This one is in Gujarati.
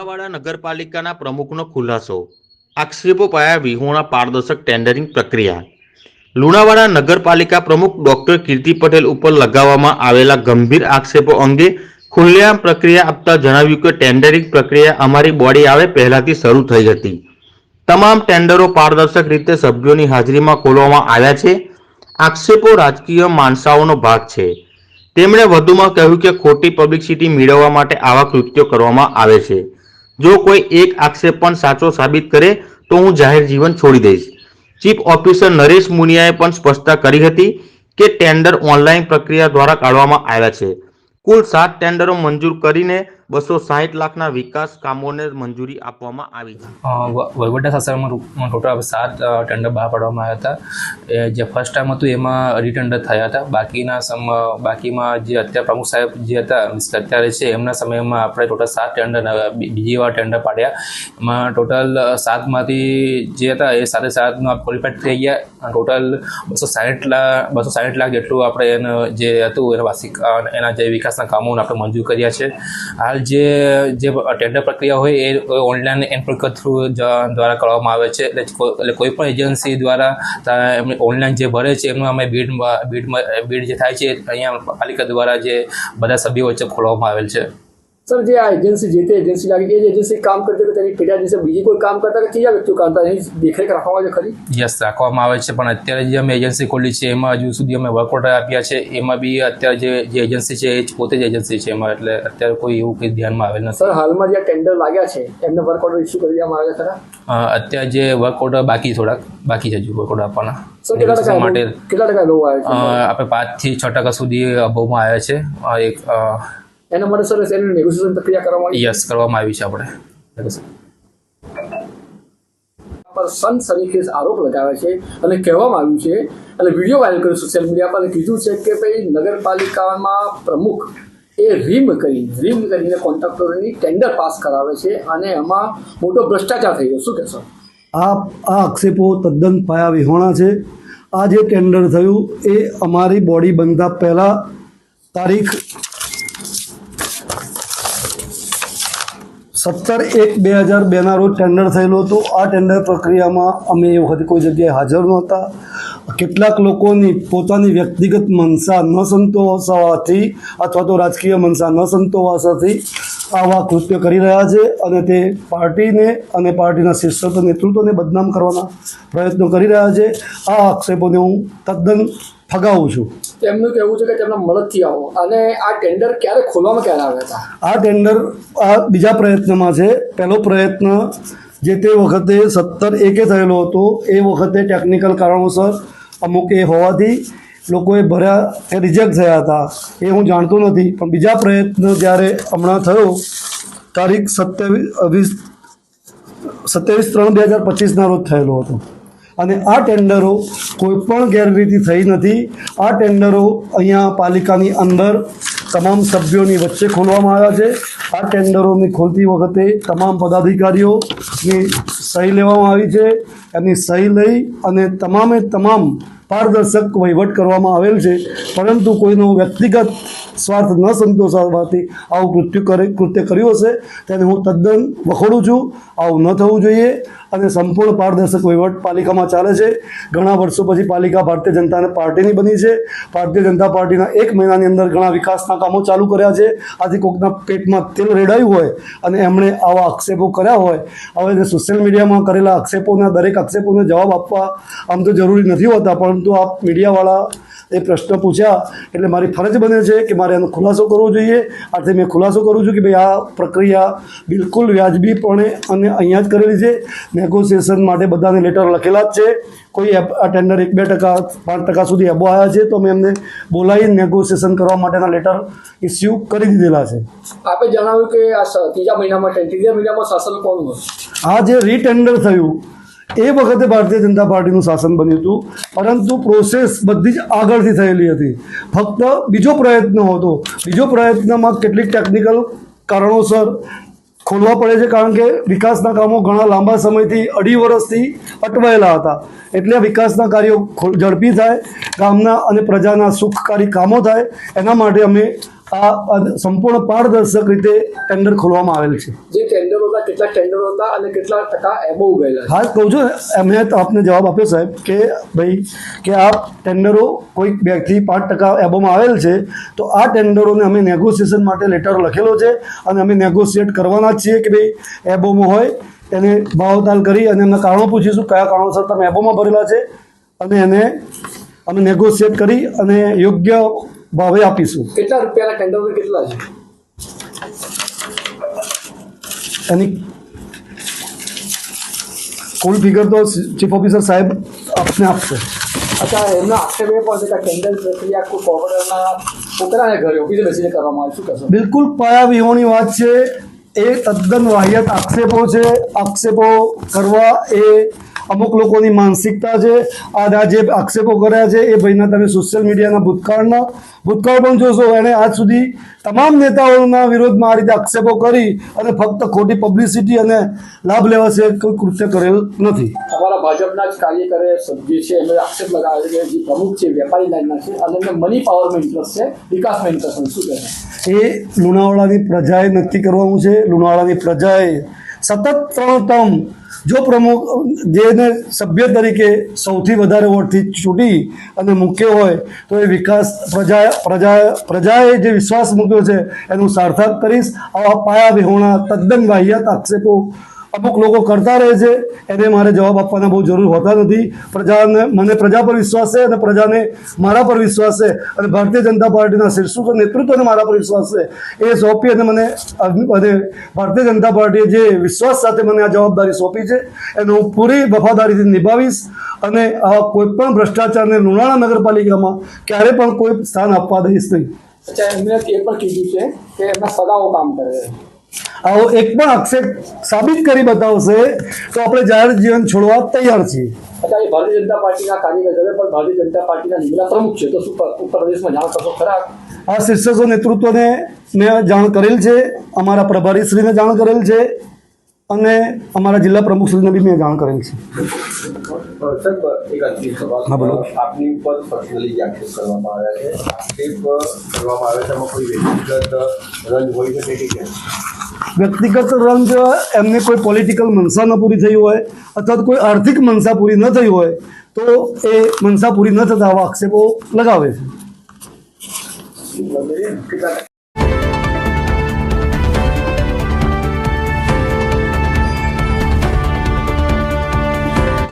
લુણાવાડા નગરપાલિકાના પ્રમુખનો ખુલાસો. આક્ષેપો પાયા વિહોણા પારદર્શક ટેન્ડરિંગ પ્રક્રિયા. લુણાવાડા નગરપાલિકા પ્રમુખ ડોક્ટર કીર્તિ પટેલ ઉપર લગાવવામાં આવેલા ગંભીર આક્ષેપો અંગે ખુલ્લેઆમ પ્રક્રિયા આપતા જણાવ્યું કે ટેન્ડરિંગ પ્રક્રિયા અમારી બોડી આવે પહેલાથી શરૂ થઈ હતી. તમામ ટેન્ડરો પારદર્શક રીતે સભ્યોની હાજરીમાં ખોલવામાં આવ્યા છે. આક્ષેપો રાજકીય માનસાઓનો ભાગ છે. તેમણે વધુમાં કહ્યું કે ખોટી પબ્લિસિટી મેળવવા માટે આવા કૃત્યો કરવામાં આવે છે. જો કોઈ એક આક્ષેપ પણ સાચો સાબિત કરે, તો હું જાહેર જીવન છોડી દઈશ. ચીફ ઓફિસર નરેશ મુનિયાએ પણ સ્પષ્ટતા કરી હતી કે ટેન્ડર ઓનલાઈન પ્રક્રિયા દ્વારા કાઢવામાં આવ્યા છે. કુલ સાત ટેન્ડરો મંજૂર કરીને બસો સાહીઠ લાખના વિકાસ કામોને મંજૂરી આપવામાં આવી છે. વહીવટી શાસનમાં ટોટલ સાત ટેન્ડર બહાર પાડવામાં આવ્યા હતા. જે ફર્સ્ટ ટાઈમ હતું એમાં રીટેન્ડર થયા હતા. બાકીના સમ બાકીમાં જે અત્યારે પ્રમુખ સાહેબ જે હતા અત્યારે છે, એમના સમયમાં આપણે ટોટલ સાત ટેન્ડર બીજી વાર ટેન્ડર પાડ્યા. એમાં ટોટલ સાતમાંથી જે હતા એ સાતે સાતમાં ક્વોલિફાઈડ થઈ ગયા. ટોટલ બસો સાહીઠ લાખ બસો સાહીઠ લાખ જેટલું આપણે એનું જે હતું, એના વાર્ષિક એના જે વિકાસના કામોને આપણે મંજૂર કર્યા છે. હાલ જે જે ટેન્ડર પ્રક્રિયા હોય એ ઓનલાઈન એન્ડ થ્રુ દ્વારા કરવામાં આવે છે. એટલે એટલે કોઈ પણ એજન્સી દ્વારા એમને ઓનલાઈન જે ભરે છે એમનું અમે બીડ બીડ બીડ જે થાય છે અહીંયા પાલિકા દ્વારા જે બધા સભ્યો વચ્ચે ખોલવામાં આવેલ છે. સર જે આ એજન્સી જે તે એજન્સી લાગી એ જ એજન્સી કામ કરતી કે તેની પેટા દિવસે બીજી કોઈ કામ કરતા કે ત્રીજા વ્યક્તિઓ કામ કરતા એની દેખરેખ રાખવામાં આવે ખરી યસ રાખવામાં આવે છે પણ અત્યારે જે અમે એજન્સી ખોલી છે એમાં હજુ સુધી અમે વર્ક ઓર્ડર આપ્યા છે એમાં બી અત્યારે જે જે એજન્સી છે એ જ પોતે જ એજન્સી છે એમાં એટલે અત્યારે કોઈ એવું કંઈ ધ્યાનમાં આવેલ નથી. સર હાલમાં જે ટેન્ડર લાગ્યા છે એમને વર્ક ઓર્ડર ઇસ્યુ કરી દેવામાં આવ્યા ખરા? અત્યારે જે વર્ક ઓર્ડર બાકી થોડાક બાકી છે હજુ વર્ક ઓર્ડર આપવાના. માટે કેટલા ટકા આપણે પાંચથી છ ટકા સુધી અભાવમાં આવ્યા છે. એક એના માટે સર એની નેગોશિએશન પ્રક્રિયા કરવામાં આવી. યસ કરવામાં આવી છે આપણે. પર સન સરીખે આરોપ લગાવે છે અને કહેવામાં આવ્યું છે અને વીડિયો વાયરલ કર્યો સોશિયલ મીડિયા પર કીધું છે કે ભાઈ નગરપાલિકામાં પ્રમુખ એ રીમ કરી રીમ કરીને કોન્ટ્રાક્ટરોની ટેન્ડર પાસ કરાવે છે અને એમાં મોટો ભ્રષ્ટાચાર થઈ ગયો. શું કહેશો? આ આ આક્ષેપો તદ્દન પાયા વિહોણા છે. આ જે ટેન્ડર થયું એ અમારી બોડી બનતા પહેલાં તારીખ સત્તર એક બે હજાર બેના રોજ ટેન્ડર થયેલું હતું. આ ટેન્ડર પ્રક્રિયામાં અમે એ વખતે કોઈ જગ્યાએ હાજર નહોતા. કેટલાક લોકોની પોતાની વ્યક્તિગત મનસા ન સંતોષવાથી અથવા તો રાજકીય મનસા ન સંતોષવાથી આવા કૃત્ય કરી રહ્યા છે અને તે પાર્ટીને અને પાર્ટીના શીર્ષક નેતૃત્વને બદનામ કરવાના પ્રયત્નો કરી રહ્યા છે. આ આક્ષેપોને હું તદ્દન ફગાવું છું. તેમનું કહેવું છે કે તેમના મદદથી આવો. અને આ ટેન્ડર ક્યારે ખોલવામાં ક્યારે આવ્યા હતા? આ ટેન્ડર આ બીજા પ્રયત્નમાં છે. પહેલો પ્રયત્ન જે તે વખતે સત્તર એકે થયેલો હતો એ વખતે ટેકનિકલ કારણોસર અમુક એ હોવાથી લોકોએ ભર્યા એ રિજેક્ટ થયા હતા એ હું જાણતો નથી. પણ બીજા પ્રયત્ન જ્યારે હમણાં થયો, તારીખ સત્યાવીસ વીસ સત્યાવીસ ત્રણ બે હજાર પચીસના રોજ થયેલો હતો. અને આ ટેન્ડરો કોઈ પણ ગેરરીતિ થઈ નથી. આ ટેન્ડરો અહીંયા પાલિકાની અંદર તમામ સભ્યોની વચ્ચે ખોલવામાં આવ્યા છે. આ ટેન્ડરોની ખોલતી વખતે તમામ પદાધિકારીઓની સહી લેવામાં આવી છે. એમની સહી લઈ અને તમામે તમામ પારદર્શક વહીવટ કરવામાં આવેલ છે. પરંતુ કોઈનો વ્યક્તિગત સ્વાર્થ ન સંતોષાવાથી આવું કૃત્ય કરે, કૃત્ય કર્યું હશે, તેને હું તદ્દન વખોડું છું. આવું ન થવું જોઈએ અને સંપૂર્ણ પારદર્શક વહીવટ પાલિકામાં ચાલે છે. ઘણા વર્ષો પછી પાલિકા ભારતીય જનતા પાર્ટીની બની છે. ભારતીય જનતા પાર્ટીના એક મહિનાની અંદર ઘણા વિકાસના કામો ચાલુ કર્યા છે. આથી કોઈકના પેટમાં તેલ રેડાયું હોય અને એમણે આવા આક્ષેપો કર્યા હોય હવે સોશિયલ મીડિયામાં કરેલા આક્ષેપોના દરેક આક્ષેપોને જવાબ આપવા આમ તો જરૂરી નથી હોતા, પરંતુ આ મીડિયાવાળા એ પ્રશ્ન પૂછ્યા. એટલે મારી ફરજ બને છે કે મારે એનો ખુલાસો કરવો જોઈએ. આથી મેં ખુલાસો કરું છું કે ભાઈ આ પ્રક્રિયા બિલકુલ વ્યાજબીપણે અને અહીંયા જ કરેલી છે. નેગોશિએશન માટે બધાને લેટર લખેલા જ છે. કોઈ આ ટેન્ડર એક બે ટકા પાંચ ટકા સુધી એબો આવ્યા છે તો અમે એમને બોલાવી નેગોશિએશન કરવા માટેના લેટર ઇસ્યુ કરી દીધેલા છે. આપે જણાવ્યું કે આ ત્રીજા મહિનામાં ત્રીજા મહિનામાં શાસન કોણ આ જે રીટેન્ડર થયું એ વખતે ભારતીય જનતા પાર્ટીનું શાસન બન્યું હતું, પરંતુ પ્રોસેસ બધી જ આગળથી થયેલી હતી. ફક્ત બીજો પ્રયત્ન હતો. બીજો પ્રયત્નમાં કેટલીક ટેકનિકલ કારણોસર ખોલવા પડે છે, કારણ કે વિકાસના કામો ઘણા લાંબા સમયથી અઢી વર્ષથી અટવાયેલા હતા. એટલે વિકાસના કાર્યો ઝડપી થાય, ગામના અને પ્રજાના સુખકારી કામો થાય, એના માટે અમે આ સંપૂર્ણ પારદર્શક રીતે ટેન્ડર ખોલવામાં આવેલ છે. જે ટેન્ડરો હતા કેટલા ટેન્ડરો હતા અને કેટલા ટકા એમો ઉગેલા હા કહું છું એમને આપને જવાબ આપ્યો સાહેબ કે ભાઈ કે આ ટેન્ડરો કોઈક બેથી પાંચ ટકા એબોમાં આવેલ છે તો આ ટેન્ડરોને અમે નેગોશિએશન માટે લેટર લખેલો છે અને અમે નેગોશિએટ કરવાના છીએ કે ભાઈ એબોમાં હોય એને ભાવતાલ કરી અને એમના કારણો પૂછીશું કયા કારણોસર તમે એબોમાં ભરેલા છે અને એને અમે નેગોશિએટ કરી અને યોગ્ય ભાવે આપીશું. કેટલા રૂપિયાના કેન્ડલ કેટલા છે? એની કુલ ફિગર તો ચીફ ઓફિસર સાહેબ આપને આપશે. અચ્છા એમના આક્ષેપ એ પણ છે કે ટેન્ડર પ્રક્રિયા કોઈ કોર્પોરેટરના છોકરાને ઘરે ઓફિસે બેસીને કરવામાં આવે શું બિલકુલ પાયા વિહોણી વાત છે. એ તદ્દન વાહિયાત આક્ષેપો છે. આક્ષેપો કરવા એ અમુક લોકોની માનસિકતા છે આ જે આક્ષેપો કર્યા છે એ ભાઈના તમે સોશિયલ મીડિયાના ભૂતકાળના ભૂતકાળ પણ જોશો. એણે આજ સુધી તમામ નેતાઓના વિરોધમાં આ રીતે આક્ષેપો કરી અને ફક્ત ખોટી પબ્લિસિટી અને લાભ લેવા છે કોઈ કૃત્ય કરેલ નથી. અમારા ભાજપના જ કાર્યકરે સભ્ય છે એમને આક્ષેપ લગાવે છે જે પ્રમુખ છે વેપારી લાઈનના છે અને એમને મની પાવરમાં ઇન્ટરેસ્ટ છે વિકાસમાં ઇન્ટરેસ્ટ શું કહે એ લુણાવાડાની પ્રજાએ નક્કી કરવાનું છે. લુણાવાડાની પ્રજાએ સતત ત્રણ ટર્મ જો પ્રમુખ જેને સભ્ય તરીકે સૌથી વધારે વોટથી ચૂંટી અને મૂક્યો હોય, તો એ વિકાસ પ્રજા પ્રજા, પ્રજાએ જે વિશ્વાસ મૂક્યો છે, એનું સાર્થક કરીશ. આવા પાયા વિહોણા તદ્દન વાહિયાત આક્ષેપો અમુક લોકો કરતા રહે છે. એને મારે જવાબ આપવાના બહુ જરૂર હોતા નથી. પ્રજાને, મને પ્રજા પર વિશ્વાસ છે અને પ્રજાને મારા પર વિશ્વાસ છે. અને ભારતીય જનતા પાર્ટીના શીર્ષક નેતૃત્વને મારા પર વિશ્વાસ છે. એ સોંપી અને મને અને ભારતીય જનતા પાર્ટીએ જે વિશ્વાસ સાથે મને આ જવાબદારી સોંપી છે, એને હું પૂરી વફાદારીથી નિભાવીશ. અને આ કોઈ પણ ભ્રષ્ટાચારને લુણાણા નગરપાલિકામાં ક્યારે પણ કોઈ સ્થાન આપવા દઈશ નહીં. અચ્છા એમને એ પણ કીધું છે કે એમના સગાઓ કામ કરે છે. આવો એક પણ આક્ષેપ સાબિત કરી બતાવશે તો આપણે જાહેર જીવન છોડવા તૈયાર છીએ. ભારતીય જનતા પાર્ટીના કાર્યકર્તા પણ ભારતીય જનતા પાર્ટીના નિમલા પ્રમુખ છે તો શું ઉત્તર પ્રદેશમાં જાણ કરશો? ખરા? આ શીર્ષકો નેતૃત્વને મેં જાણ કરેલ છે અમારા પ્રભારીશ્રીને જાણ કરેલ છે અને અમારા જિલ્લા પ્રમુખ સુધીને બી મેં જાણ કરેલ છે. આપની ઉપર પર્સનલી જે આક્ષેપ કરવામાં આવ્યા છે. આક્ષેપ કરવામાં આવે છે એમાં કોઈ વ્યક્તિગત રંજ હોઈ શકે કે કેમ વ્યક્તિગત રંગ એમને કોઈ પોલિટિકલ મનસા ન પૂરી થઈ હોય અથવા તો કોઈ આર્થિક મનસા પૂરી ન થઈ હોય તો એ મનસા પૂરી ન થતા આવા આક્ષેપો લગાવે છે.